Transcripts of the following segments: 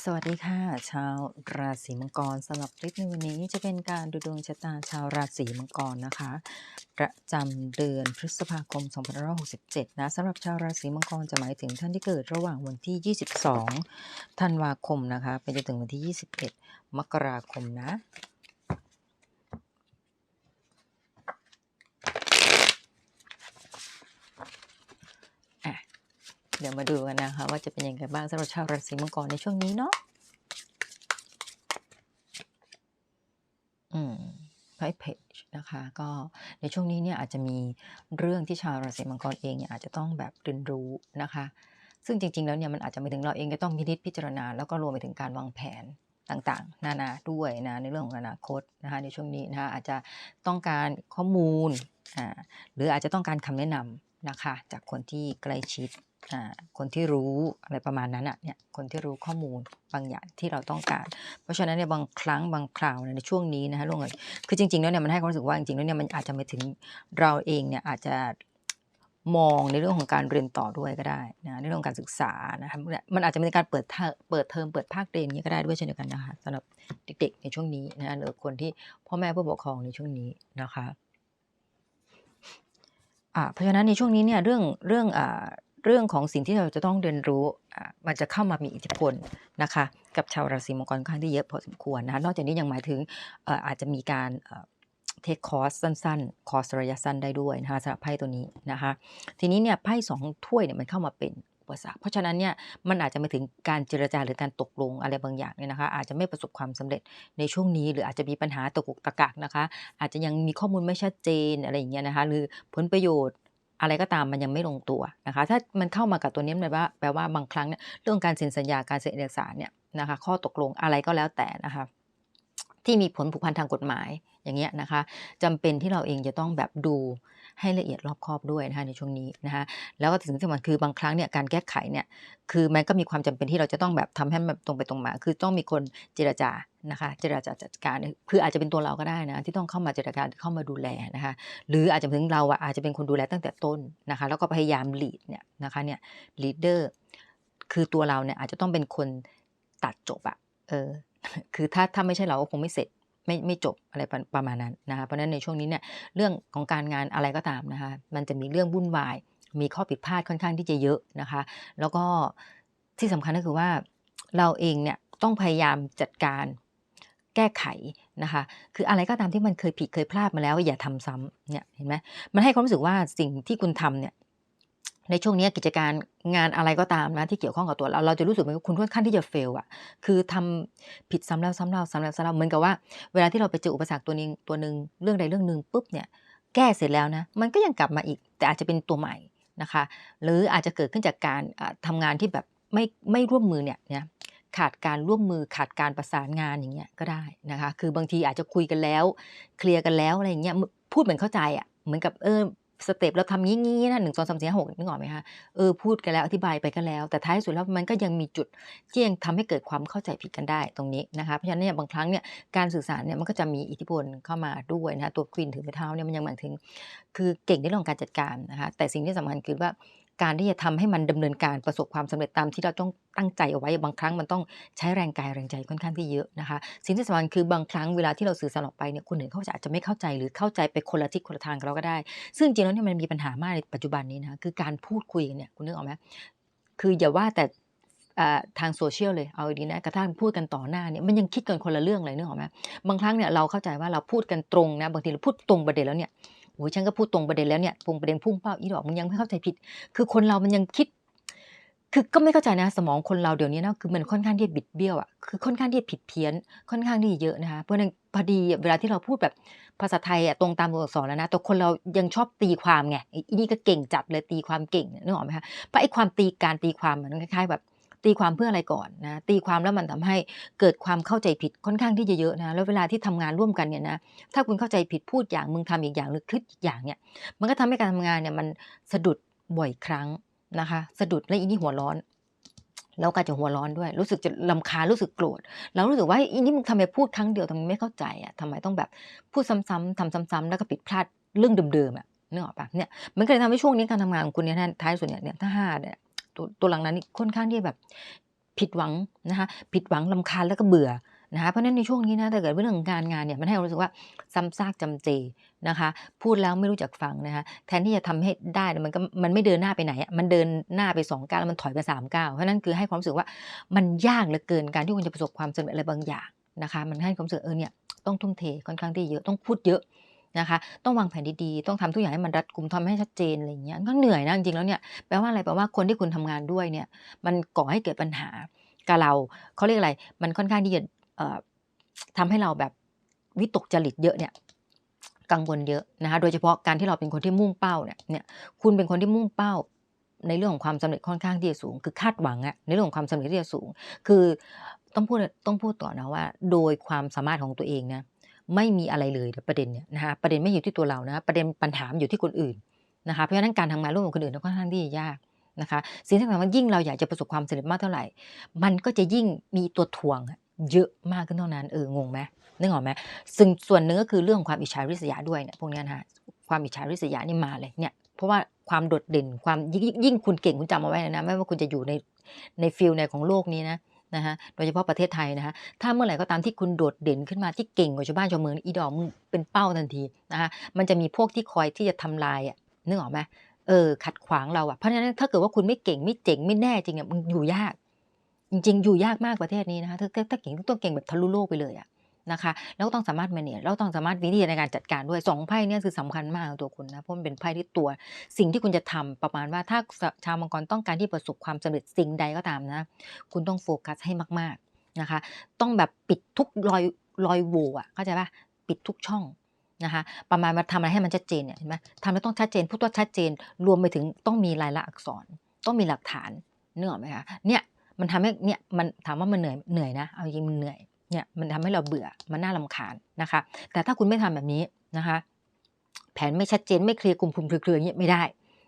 สวัสดีค่ะ ชาวราศีมังกรสำหรับคลิปในวันนี้จะเป็นการดูดวงชะตาชาวราศีมังกรนะคะ ประจำเดือนพฤษภาคม 2567 นะสำหรับชาวราศีมังกรจะหมายถึงท่านที่เกิดระหว่างวันที่ 22 ธันวาคมนะคะ ไปจนถึงวันที่ 21 มกราคมนะ เดี๋ยวมาดูกันนะคะ ว่าจะเป็นยังไงบ้างสำหรับชาวราศีมังกรในช่วงนี้เนาะอืมไพ่เพจนะคะ ก็ในช่วงนี้เนี่ยอาจจะมีเรื่องที่ชาวราศีมังกรเองเนี่ยอาจจะต้องแบบเรียนรู้นะคะ ซึ่งจริง ๆ แล้วเนี่ยมันอาจจะไม่ถึงเราเองก็ต้องพินิจพิจารณา แล้วก็รวมไปถึงการวางแผนต่างๆ นานาด้วยนะในเรื่องของอนาคตนะคะในช่วงนี้นะคะอาจจะต้องการข้อมูลอ่าหรืออาจจะต้องการคำแนะนำนะคะ จากคนที่ใกล้ชิด คนที่รู้อะไรประมาณนั้นอะเนี่ยคนที่รู้ข้อมูลบางอย่างที่เราต้องการ เพราะฉะนั้นเนี่ยบางครั้งบางคราวในช่วงนี้นะคะล่วงเลยคือจริงๆแล้วเนี่ยมันให้ความรู้สึกว่าจริงๆแล้วเนี่ยมันอาจจะไปถึงเราเองเนี่ยอาจจะมองในเรื่องของการเรียนต่อด้วยก็ได้นะในเรื่องการศึกษานะคะมันอาจจะเป็นการเปิดเทอมเปิดเทอมเปิดภาคเรียนนี้ก็ได้ด้วยเช่นเดียวกันนะคะสำหรับเด็กๆในช่วงนี้นะหรือคนที่พ่อแม่ผู้ปกครองในช่วงนี้นะคะอ่าเพราะฉะนั้นในช่วงนี้เนี่ยเรื่องเรื่องอ่า เรื่องของสิ่งที่เราจะต้องเรียนรู้มันจะเข้ามามีอิทธิพลนะคะกับชาวราศีมังกรค่อนข้างที่เยอะพอสมควรนะนอกจากนี้ยังหมายถึงอาจจะมีการเทคคอร์สสั้นๆ คอร์สระยะสั้นได้ด้วยนะคะสำหรับไพ่ตัวนี้นะคะ ทีนี้เนี่ยไพ่สองถ้วยเนี่ยมันเข้ามาเป็นอุปสรรคเพราะฉะนั้นเนี่ยมันอาจจะไม่ถึงการเจรจาหรือการตกลงอะไรบางอย่างเนี่ยนะคะ อาจจะไม่ประสบความสำเร็จในช่วงนี้ หรืออาจจะมีปัญหาตะกุกตะกักนะคะ อาจจะยังมีข้อมูลไม่ชัดเจนอะไรอย่างเงี้ยนะคะ หรือผลประโยชน์ อะไรก็ตามมันยังไม่ลงตัวนะคะ ถ้ามันเข้ามากับตัวนี้แปลว่าแปลว่าบางครั้งเนี่ยเรื่องการเซ็นสัญญาการเซ็นเอกสารเนี่ยนะคะ ข้อตกลงอะไรก็แล้วแต่นะคะที่มีผลผูกพันทางกฎหมายอย่างเงี้ยนะคะจำเป็นที่เราเองจะต้องแบบดูให้ละเอียดรอบคอบด้วยนะคะในช่วงนี้นะคะแล้วก็สิ่งที่สำคัญคือบางครั้งเนี่ยการแก้ไขเนี่ยคือมันก็มีความจำเป็นที่เราจะต้องแบบทำให้มันตรงไปตรงมา คือต้องมีคนเจรจา นะคะเจรจาจัดการคืออาจจะเป็นตัวเราก็ได้นะที่ต้องเข้ามาเจรจาเข้ามาดูแลนะคะหรืออาจจะถึงเราอาจจะเป็นคนดูแลตั้งแต่ต้นนะคะแล้วก็พยายามลีดเนี่ยนะคะเนี่ยลีดเดอร์คือตัวเราเนี่ยอาจจะต้องเป็นคนตัดจบอะเออคือถ้าถ้าไม่ใช่เราก็คงไม่เสร็จไม่ไม่จบอะไรประมาณนั้นนะคะเพราะฉะนั้นในช่วงนี้เนี่ยเรื่องของการงานอะไรก็ตามนะคะมันจะมีเรื่องวุ่นวาย มีข้อผิดพลาดค่อนข้างที่จะเยอะนะคะ แล้วก็ที่สำคัญก็คือว่าเราเองเนี่ยต้องพยายามจัดการ แก้ไขนะคะ คืออะไรก็ตามที่มันเคยผิดเคยพลาดมาแล้วอย่าทำซ้ำเนี่ยเห็นไหมมันให้ความรู้สึกว่าสิ่งที่คุณทำเนี่ยในช่วงนี้กิจการงานอะไรก็ตามนะที่เกี่ยวข้องกับตัวเราเราจะรู้สึกว่าคุณค่อนข้างที่จะเฟลอะคือทำผิดซ้ำแล้วซ้ำเล่าซ้ำแล้วซ้ำเล่าเหมือนกับว่าเวลาที่เราไปเจออุปสรรคตัวนึงตัวหนึ่งเรื่องใดเรื่องหนึ่งปุ๊บเนี่ยแก้เสร็จแล้วนะมันก็ยังกลับมาอีก แต่อาจจะเป็นตัวใหม่นะคะ หรืออาจจะเกิดขึ้นจากการทำงานที่แบบไม่ไม่ร่วมมือเนี่ยเนี่ย ขาดการร่วมมือขาดการประสานงานอย่างเงี้ยก็ได้นะคะ คือบางทีอาจจะคุยกันแล้ว เคลียร์กันแล้วอะไรอย่างเงี้ยพูดเหมือนเข้าใจอะเหมือนกับเออสเต็ปเราทำงี้งี้นะหนึ่งสองสามสี่ห้าหกนึกออกไหมคะเออพูดกันแล้วอธิบายไปก็แล้ว แต่ท้ายสุดแล้วมันก็ยังมีจุดที่ยังทำให้เกิดความเข้าใจผิดกันได้ตรงนี้นะคะเพราะฉะนั้นเนี่ยบางครั้งเนี่ยการสื่อสารเนี่ยมันก็จะมีอิทธิพลเข้ามาด้วยนะคะตัวควีนถือไม้เท้าเนี่ยมันยังหมายถึง คือเก่งในเรื่องการจัดการนะคะแต่สิ่งที่สำคัญคือว่า การที่จะทำให้มันดำเนินการประสบความสำเร็จตามที่เราต้องตั้งใจเอาไว้บางครั้งมันต้องใช้แรงกายแรงใจค่อนข้างที่เยอะนะคะ สิ่งที่สำคัญคือบางครั้งเวลาที่เราสื่อสารออกไปเนี่ยคนอื่นเขาอาจจะไม่เข้าใจหรือเข้าใจไปคนละทิศคนละทางกับเราก็ได้ ซึ่งจริงแล้วเนี่ยมันมีปัญหามากในปัจจุบันนี้นะคือการพูดคุยกันเนี่ยคุณนึกออกไหมคืออย่าว่าแต่ทางโซเชียลเลย เอาดีนะ กระทั่งพูดกันต่อหน้าเนี่ยมันยังคิดกันคนละเรื่องเลยนึกออกไหมบางครั้งเนี่ยเราเข้าใจว่าเราพูดกันตรงนะ บางทีเราพูดตรงประเด็นแล้วเนี่ย โอ้ยฉันก็พูดตรงประเด็นแล้วเนี่ยตรงประเด็นพุ่งเป้าอีดอกมึงยังไม่เข้าใจผิด คือคนเรามันยังคิด คือก็ไม่เข้าใจนะ สมองคนเราเดี๋ยวนี้นะคือมันค่อนข้างที่จะบิดเบี้ยวอะคือค่อนข้างที่จะผิดเพี้ยน ค่อนข้างที่เยอะนะคะเพราะนั้นพอดีเวลาที่เราพูดแบบภาษาไทยอะตรงตามตัวอักษรแล้วนะแต่คนเรายังชอบตีความไงอีนี่ก็เก่งจัดเลยตีความเก่งนึกออกไหมคะเพราะไอ้ความตีการตีความมันคล้ายๆแบบ ตีความเพื่ออะไรก่อนนะตีความแล้วมันทำให้เกิดความเข้าใจผิดค่อนข้างที่จะเยอะนะแล้วเวลาที่ทำงานร่วมกันเนี่ยนะถ้าคุณเข้าใจผิดพูดอย่างมึงทำอีกอย่างหรือคิดอีกอย่างเนี่ยมันก็ทำให้การทำงานเนี่ยมันสะดุดบ่อยครั้งนะคะ สะดุดและอีนี่หัวร้อนแล้วก็จะหัวร้อนด้วย รู้สึกจะลำคารู้สึกโกรธแล้วรู้สึกว่าอีนี่มึงทำไมพูดครั้งเดียวทำไมไม่เข้าใจอะทำไมต้องแบบพูดซ้ำๆทำซ้ำๆแล้วก็ผิดพลาดเรื่องเดิมๆอะนึกออกปะเนี่ยมันก็เลยทำให้ช่วงนี้การทำงานของคุณเนี่ยท้ายสุดเนี่ยถ้าห้าเนี่ย ตัวตัวหลังนั้นค่อนข้างที่แบบผิดหวังนะคะผิดหวังลำคาญแล้วก็เบื่อนะคะเพราะนั้นในช่วงนี้นะถ้าเกิดเรื่องของการงานเนี่ยมันให้เรารู้สึกว่าซ้ำซากจำเจนะคะพูดแล้วไม่รู้จักฟังนะคะแทนที่จะทำให้ได้เนี่ยมันก็มันไม่เดินหน้าไปไหนมันเดินหน้าไปสองก้าวแล้วมันถอยไปสามก้าวเพราะนั้นคือให้ความรู้สึกว่ามันยากเหลือเกินการที่คุณจะประสบความสำเร็จอะไรบางอย่างนะคะมันให้ความรู้สึกเออเนี่ยต้องทุ่มเทค่อนข้างที่เยอะต้องพูดเยอะ นะคะ ต้องวางแผนดีๆ ต้องทำทุกอย่างให้มันรัดกุมทำให้ชัดเจนอะไรเงี้ยก็เหนื่อยนะจริงๆแล้วเนี่ยแปลว่าอะไรแปลว่าคนที่คุณทำงานด้วยเนี่ย มันก่อให้เกิดปัญหากับเราเขาเรียกอะไร มันค่อนข้างที่จะทำให้เราแบบวิตกจริตเยอะเนี่ยกังวลเยอะนะคะโดยเฉพาะการที่เราเป็นคนที่มุ่งเป้าเนี่ยเนี่ยคุณเป็นคนที่มุ่งเป้า ในเรื่องของความสำเร็จค่อนข้างที่จะสูง คือคาดหวังอะในเรื่องของความสำเร็จที่จะสูง คือต้องพูดต้องพูดต่อนะว่า โดยความสามารถของตัวเองนะ ไม่มีอะไรเลยประเด็นเนี่ยนะคะประเด็นไม่อยู่ที่ตัวเรานะประเด็นปัญหาอยู่ที่คนอื่นนะคะเพราะฉะนั้นการทำงานร่วมกับคนอื่นค่อนข้างที่จะยากนะคะสิ่งที่สำคัญยิ่งเราอยากจะประสบความสำเร็จมากเท่าไหร่ มันก็จะยิ่งมีตัวถ่วงเยอะมากขึ้นเท่านั้นเอองงไหมนึกออกไหมซึ่งส่วนหนึ่งก็คือเรื่องของความอิจฉาริษยาด้วยเนี่ยพวกนี้นะความอิจฉาริษยานี่มาเลยเนี่ยเพราะว่าความโดดเด่นความยิ่งยิ่งคุณเก่งคุณจำเอาไว้นะไม่ว่าคุณจะอยู่ในในฟิลในของโลกนี้นะ นะฮะโดยเฉพาะประเทศไทยนะฮะถ้าเมื่อไหร่ก็ตามที่คุณโดดเด่นขึ้นมาที่เก่งกว่าชาวบ้านชาวเมืองอีดอมเป็นเป้าทันทีนะฮะมันจะมีพวกที่คอยที่จะทำลายอะนึกออกไหมเออขัดขวางเราอะเพราะฉะนั้นถ้าเกิดว่าคุณไม่เก่งไม่เจ๋งไม่แน่จริงอะมันอยู่ยาก จริง ๆ อยู่ยากมากประเทศนี้นะคะถ้าถ้าเก่งต้องเก่งแบบทะลุโลกไปเลยอะ นะคะแล้วต้องสามารถแมเนจแล้วต้องสามารถวิธีในการจัดการด้วยสองไพ่เนี่ยคือสำคัญมากตัวคุณนะเพราะมันเป็นไพ่ที่ตัว สิ่งที่คุณจะทำประมาณว่าถ้าชาวมังกรต้องการที่ประสบความสำเร็จสิ่งใดก็ตามนะ คุณต้องโฟกัสให้มากๆนะคะ ต้องแบบปิดทุกรอยรอยโหว่อะเข้าใจปะปิดทุกช่องนะคะประมาณมาทำอะไรให้มันชัดเจนเนี่ยเห็นไหมทำแล้วต้องชัดเจนพูดว่าชัดเจน รวมไปถึงต้องมีลายลักษณ์อักษร ต้องมีหลักฐานเนื้อไหมคะเนี่ยมันทำให้เนี่ยมันถามว่ามันเหนื่อยเหนื่อยนะเอาจริงมันเหนื่อย เนี่ยมันทำให้เราเบื่อมันน่าลำคาญนะคะ แต่ถ้าคุณไม่ทำแบบนี้นะคะ แผนไม่ชัดเจนไม่เคลียร์กลุ่มคุมเครือๆเงี้ยไม่ได้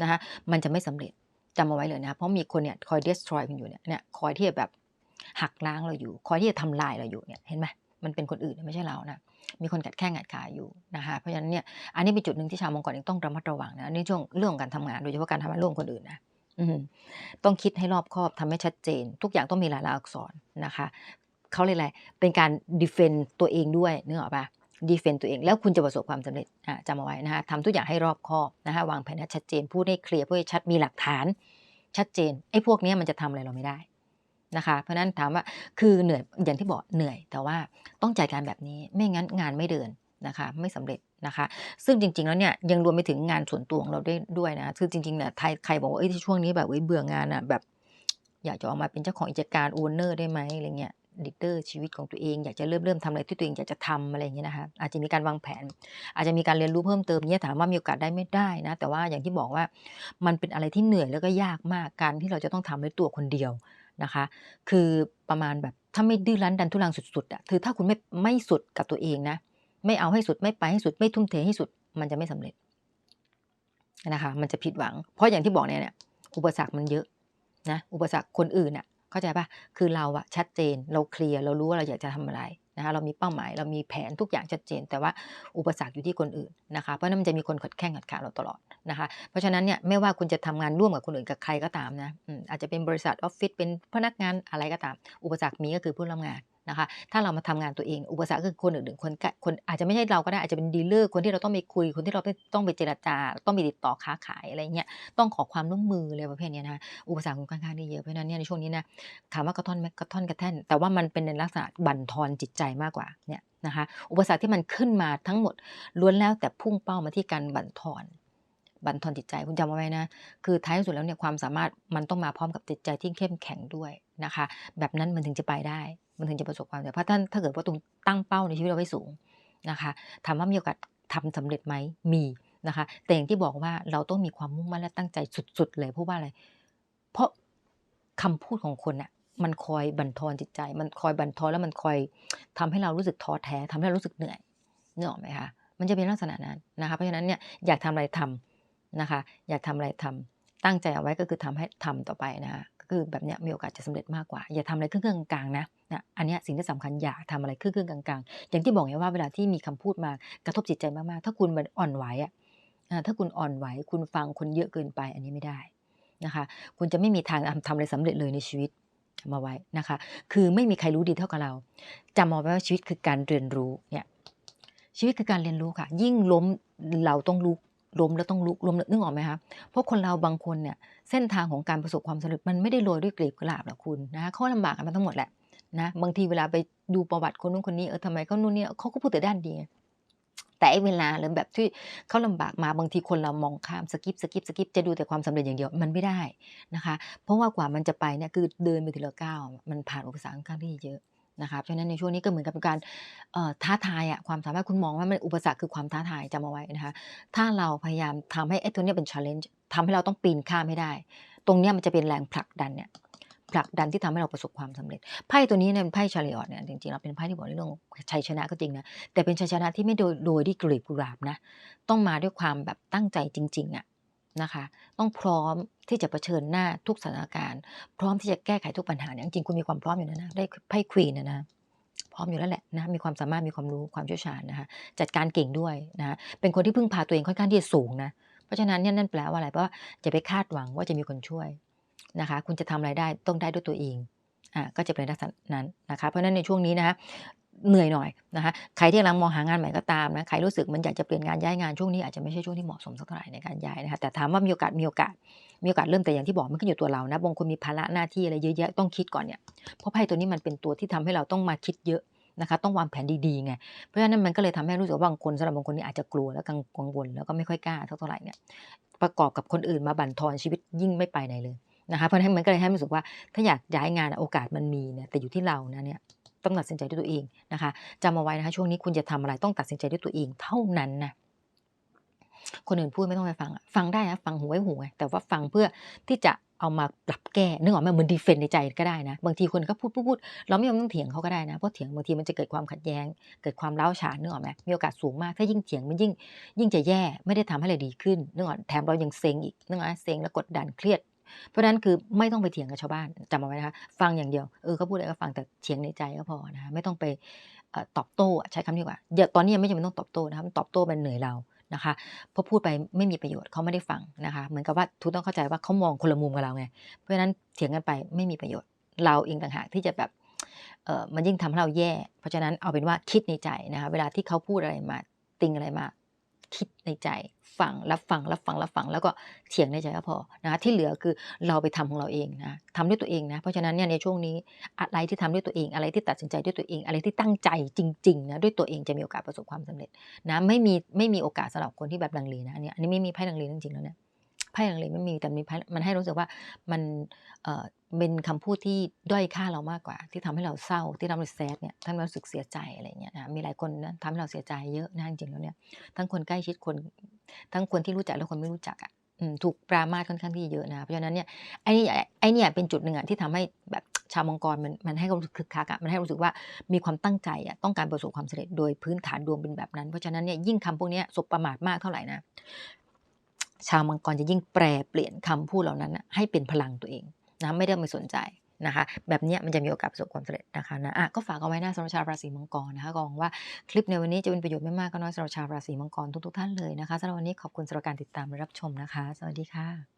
นะคะมันจะไม่สำเร็จจำเอาไว้เลยนะเพราะมีคนเนี่ยคอย destroy คุณอยู่เนี่ยเนี่ยคอยที่จะแบบหักล้างเราอยู่ คอยที่จะทำลายเราอยู่เนี่ยเห็นไหมมันเป็นคนอื่นไม่ใช่เรานะมีคนกัดแข้งกัดขาอยู่นะคะเพราะฉะนั้นเนี่ยอันนี้เป็นจุดหนึ่งที่ชาวมังกรเองต้องระมัดระวังนะในช่วงเรื่องการทำงานโดยเฉพาะการทำงานร่วมคนอื่นนะต้องคิดให้รอบคอบทำให้ชัดเจน ทุกอย่างต้องมีรายละอักษรนะคะ เขาเรียกอะไรเป็นการดีเฟนต์ตัวเองด้วยนึกออกปะดีเฟนต์ตัวเอง แล้วคุณจะประสบความสำเร็จจำเอาไว้นะคะทำทุกอย่างให้รอบคอบนะคะวางแผนให้ชัดเจนพูดให้เคลียร์พูดให้ชัดมีหลักฐาน ชัดเจนไอ้พวกนี้มันจะทำอะไรเราไม่ได้นะคะเพราะนั้นถามว่าคือเหนื่อยอย่างที่บอกเหนื่อย แต่ว่าต้องจัดการแบบนี้ไม่งั้นงานไม่เดินนะคะไม่สำเร็จนะคะ ซึ่งจริง ๆ แล้วเนี่ยยังรวมไปถึงงานส่วนตัวของเราด้วยด้วยนะคือจริงๆเนี่ยใครใครบอกว่าเอ้ยช่วงนี้แบบเบื่องานอะแบบ อยากจะออกมาเป็นเจ้าของกิจการโอนเนอร์ได้ไหมอะไรเงี้ย ดิเดอร์ชีวิตของตัวเองอยากจะเริ่มเริ่มทำอะไรที่ตัวเองอยากจะทำอะไรอย่างเงี้ยนะคะอาจจะมีการวางแผน อาจจะมีการเรียนรู้เพิ่มเติมเนี่ยถามว่ามีโอกาสได้ไม่ได้นะ แต่ว่าอย่างที่บอกว่ามันเป็นอะไรที่เหนื่อยแล้วก็ยากมากการที่เราจะต้องทำด้วยตัวคนเดียวนะคะ คือประมาณแบบถ้าไม่ดื้อรั้นดันทุรังสุดๆอะคือถ้าคุณไม่ไม่สุดกับตัวเองนะไม่เอาให้สุดไม่ไปให้สุดไม่ทุ่มเทให้สุด มันจะไม่สำเร็จนะคะ มันจะผิดหวัง เพราะอย่างที่บอกเนี่ยเนี่ยอุปสรรคมันเยอะนะอุปสรรคคนอื่นอะ เข้าใจปะคือเราอะชัดเจนเราเคลียร์เรารู้ว่าเราอยากจะทำอะไรนะคะเรามีเป้าหมายเรามีแผนทุกอย่างชัดเจน แต่ว่าอุปสรรคอยู่ที่คนอื่นนะคะเพราะนั้นมันจะมีคนขัดแข้งขัดขาเราตลอดนะคะเพราะฉะนั้นเนี่ยไม่ว่าคุณจะทำงานร่วมกับคนอื่นกับใครก็ตามนะอาจจะเป็นบริษัทออฟฟิศเป็นพนักงานอะไรก็ตาม อุปสรรคมีก็คือผู้รับงาน นะคะ ถ้าเรามาทำงานตัวเอง อุปสรรคคือคนอื่นๆคนคนอาจจะไม่ใช่เราก็ได้อาจจะเป็นดีลเลอร์คนที่เราต้องไปคุย คนที่เราต้องไปเจรจา ต้องไปติดต่อค้าขายอะไรเงี้ยต้องขอความร่วมมืออะไรประเภทนี้นะอุปสรรคค่อนข้างที่เยอะเพราะฉะนั้นเนี่ยในช่วงนี้นะถามว่ากระท่อนกระท่อนกระแท่น แต่ว่ามันเป็นในลักษณะบั่นทอนจิตใจมากกว่าเนี่ยนะคะอุปสรรคที่มันขึ้นมาทั้งหมดล้วนแล้วแต่พุ่งเป้ามาที่การบั่นทอนบั่นทอนจิตใจคุณจำเอาไว้นะ คือท้ายสุดแล้วเนี่ยความสามารถมันต้องมาพร้อมกับจิตใจที่เข้มแข็งด้วย นะคะ แบบนั้นมันถึงจะไปได้ มันถึงจะประสบความสำเร็จเพราะท่านถ้าเกิดว่าตรงตั้งเป้าในชีวิตเราไว้สูงนะคะถามว่ามีโอกาสทำสำเร็จไหมมีนะคะ แต่อย่างที่บอกว่าเราต้องมีความมุ่งมั่นและตั้งใจสุด ๆ เลยเพราะว่าอะไร เพราะคำพูดของคนน่ะมันคอยบั่นทอนจิตใจ มันคอยบั่นทอนแล้วมันคอยทำให้เรารู้สึกท้อแท้ทำให้เรารู้สึกเหนื่อยเนอะไหมคะมันจะเป็นลักษณะนั้นนะคะ เพราะฉะนั้นเนี่ยอยากทำอะไรทำนะคะ อยากทำอะไรทำตั้งใจเอาไว้ก็คือทำให้ทำต่อไปนะคะ คือแบบเนี้ยมีโอกาสจะสำเร็จมากกว่า อย่าทำอะไรครึ่งกลางๆนะนะอันนี้สิ่งที่สำคัญอย่าทำอะไรครึ่งกลางๆ อย่างที่บอกไงว่าเวลาที่มีคำพูดมากระทบจิตใจมากๆ ถ้าคุณมันอ่อนไหวอะถ้าคุณอ่อนไหวคุณฟังคนเยอะเกินไปอันนี้ไม่ได้นะคะ คุณจะไม่มีทางทำอะไรสำเร็จเลยในชีวิตจำเอาไว้นะคะ คือไม่มีใครรู้ดีเท่ากับเราจำเอาไว้ว่าชีวิตคือการเรียนรู้เนี่ยชีวิตคือการเรียนรู้ค่ะ ยิ่งล้มเราต้องลุก ล้มแล้วต้องลุกล้มแล้วนึกออกไหมคะเพราะคนเราบางคนเนี่ยเส้นทางของการประสบความสำเร็จมันไม่ได้โรยด้วยกลีบกุหลาบหรอกคุณนะคะเขาลำบากกันมาทั้งหมดแหละนะบางทีเวลาไปดูประวัติคนนู้นคนนี้เออทำไมเขานู่นเนี่ยเขาก็พูดแต่ด้านดีแต่ไอ้เวลาหรือแบบที่เขาลำบากมาบางทีคนเรามองข้ามสกิปสกิปสกิปจะดูแต่ความสำเร็จอย่างเดียวมันไม่ได้นะคะ เพราะว่ากว่ามันจะไปเนี่ยคือเดินไปทีละก้าวมันผ่านอุปสรรคค่อนข้างที่เยอะ นะคะเพราะฉะนั้นในช่วงนี้ก็เหมือนกับเป็นการท้าทายอะความสามารถคุณมองว่ามันอุปสรรคคือความท้าทายจำเอาไว้นะคะถ้าเราพยายามทำให้ไอ้ตัวเนี้ยเป็น challenge ทำให้เราต้องปีนข้ามให้ได้ ตรงเนี้ยมันจะเป็นแรงผลักดันเนี่ยผลักดันที่ทำให้เราประสบความสำเร็จไพ่ตัวนี้เนี่ยเป็นไพ่ชาริออตเนี่ยจริงๆเราเป็นไพ่ที่บอกในเรื่องชัยชนะก็จริงนะแต่เป็นชัยชนะที่ไม่โดยโดยที่กลีบกุหลาบนะต้องมาด้วยความแบบตั้งใจจริงๆอะ นะคะ ต้องพร้อมที่จะเผชิญหน้าทุกสถานการณ์ พร้อมที่จะแก้ไขทุกปัญหาเนี่ยจริงคุณมีความพร้อมอยู่แล้วนะได้ไพ่ควีนนะนะพร้อมอยู่แล้วแหละนะมีความสามารถมีความรู้ความเชี่ยวชาญนะคะจัดการเก่งด้วยนะเป็นคนที่พึ่งพาตัวเองค่อนข้างที่จะสูงนะเพราะฉะนั้นเนี่ยนั่นแปลว่าอะไรเพราะว่าจะไปคาดหวังว่าจะมีคนช่วยนะคะ คุณจะทำอะไรได้ต้องได้ด้วยตัวเองอ่าก็จะเป็นลักษณะนั้นนะคะ เพราะฉะนั้นในช่วงนี้นะคะ เหนื่อยหน่อยนะคะใครที่กำลังมองหางานใหม่ก็ตามนะใครรู้สึกมันอยากจะเปลี่ยนงานย้ายงานช่วงนี้อาจจะไม่ใช่ช่วงที่เหมาะสมสักเท่าไหร่ในการย้ายนะคะแต่ถามว่ามีโอกาสมีโอกาสมีโอกาสเริ่มแต่อย่างที่บอกมันขึ้นอยู่ตัวเรานะบางคนมีภาระหน้าที่อะไรเยอะแยะต้องคิดก่อนเนี่ยเพราะไพ่ตัวนี้มันเป็นตัวที่ทำให้เราต้องมาคิดเยอะนะคะต้องวางแผนดีๆไงเพราะฉะนั้นมันก็เลยทำให้รู้สึกว่าบางคนสำหรับบางคนนี่อาจจะกลัวและกังวลแล้วก็ไม่ค่อยกล้าเท่าไหร่เนี่ยประกอบกับคนอื่นมาบั่นทอนชีวิตยิ่งไม่ไปไหนเลยนะคะเพราะฉะนั้นมันก็เลยให้รู้สึกว่าถ้าอยากย้ายงานโอกาสมันมีเนี่ยแต่อยู่ที่เรานะเนี่ย ต้องตัดสินใจด้วยตัวเองนะคะจำเอาไว้นะคะช่วงนี้คุณจะทำอะไรต้องตัดสินใจด้วยตัวเองเท่านั้นนะคนอื่นพูดไม่ต้องไปฟัง ฟังได้นะฟังหูไว้หูไงแต่ว่าฟังเพื่อที่จะเอามาปรับแก้นึกออกไหมเหมือนดีเฟนต์ในใจก็ได้นะบางทีคนก็พูดพูดพูดเราไม่ต้องเถียงเขาก็ได้นะเพราะเถียงบางทีมันจะเกิดความขัดแย้ง เกิดความเล้าฉานนึกออกไหมมีโอกาสสูงมากถ้ายิ่งเถียงมันยิ่งยิ่งจะแย่ไม่ได้ทำให้เรดีขึ้นนึกออกแถมเรายังเซ็งอีกนึกออกเซ็งแล้วกดดันเครียด เพราะฉะนั้นคือไม่ต้องไปเถียงกับชาวบ้านจำเอาไว้นะคะฟังอย่างเดียวเออเขาพูดอะไรก็ฟังแต่เถียงในใจก็พอนะคะไม่ต้องไปออตอบโต้อะใช้คำนี้ดีกว่าเดี๋ยวตอนนี้ยังไม่จำเป็นต้องตอบโต้นะคะตอบโต้มันเหนื่อยเรานะคะเพราะพูดไปไม่มีประโยชน์เขาไม่ได้ฟังนะคะ เหมือนกับว่าทุกต้องเข้าใจว่าเขามองคนละมุมกับเราไง เพราะฉะนั้นเถียงกันไปไม่มีประโยชน์ เราเองต่างหากที่จะแบบเออมันยิ่งทำให้เราแย่ เพราะฉะนั้นเอาเป็นว่าคิดในใจนะคะเวลาที่เขาพูดอะไรมาติงอะไรมา คิดในใจฟังรับฟังรับฟังรับฟังแล้วก็เถียงในใจก็พอนะที่เหลือคือเราไปทำของเราเองนะทำด้วยตัวเองนะ เพราะฉะนั้นเนี่ยในช่วงนี้อะไรที่ทำด้วยตัวเองอะไรที่ตัดสินใจด้วยตัวเอง อะไรที่ตั้งใจจริงๆนะด้วยตัวเองจะมีโอกาสประสบความสำเร็จนะไม่มีไม่มีโอกาสสำหรับคนที่แบบลังเลนะอันนี้อันนี้ไม่มีไพ่ลังเลจริงๆแล้วเนี่ยไพ่ลังเลไม่มีแต่มีไพ่มันให้รู้สึกว่ามัน เป็นคำพูดที่ด้อยค่าเรามากกว่า ที่ทำให้เราเศร้าที่ทำให้เราแซดเนี่ยทำให้เรารู้สึกเสียใจอะไรเงี้ยนะมีหลายคนนะทำให้เราเสียใจเยอะนะจริงๆแล้วเนี่ยทั้งคนใกล้ชิดคน ทั้งคนที่รู้จักและคนไม่รู้จักอะถูกปรามาสค่อนข้างที่เยอะนะเพราะฉะนั้นเนี่ยไอ้นี่ไอ้นี่เป็นจุดหนึ่งอะที่ทำให้แบบชาวมังกรมันมันให้ความรู้สึกคึกคักอะมันให้รู้สึกว่ามีความตั้งใจอะต้องการประสบความสำเร็จโดยพื้นฐานดวงเป็นแบบนั้นเพราะฉะนั้นเนี่ยยิ่งคำพวกนี้สบประมาทมากเท่าไหร่นะชาวมังกรจะยิ่งแปรเปลี่ยนคำพูดเหล่านั้นให้เป็นพลังตัวเอง นะไม่ได้ไม่สนใจนะคะแบบนี้มันจะมีโอกาสประสบความสำเร็จนะคะนะอะก็ฝากเอาไว้นะสำหรับชาวราศีมังกรนะคะก็หวังว่าคลิปในวันนี้จะเป็นประโยชน์ไม่มากก็น้อยสำหรับชาวราศีมังกรทุกๆท่านเลยนะคะสำหรับวันนี้ขอบคุณสำหรับการติดตามและรับชมนะคะ สวัสดีค่ะ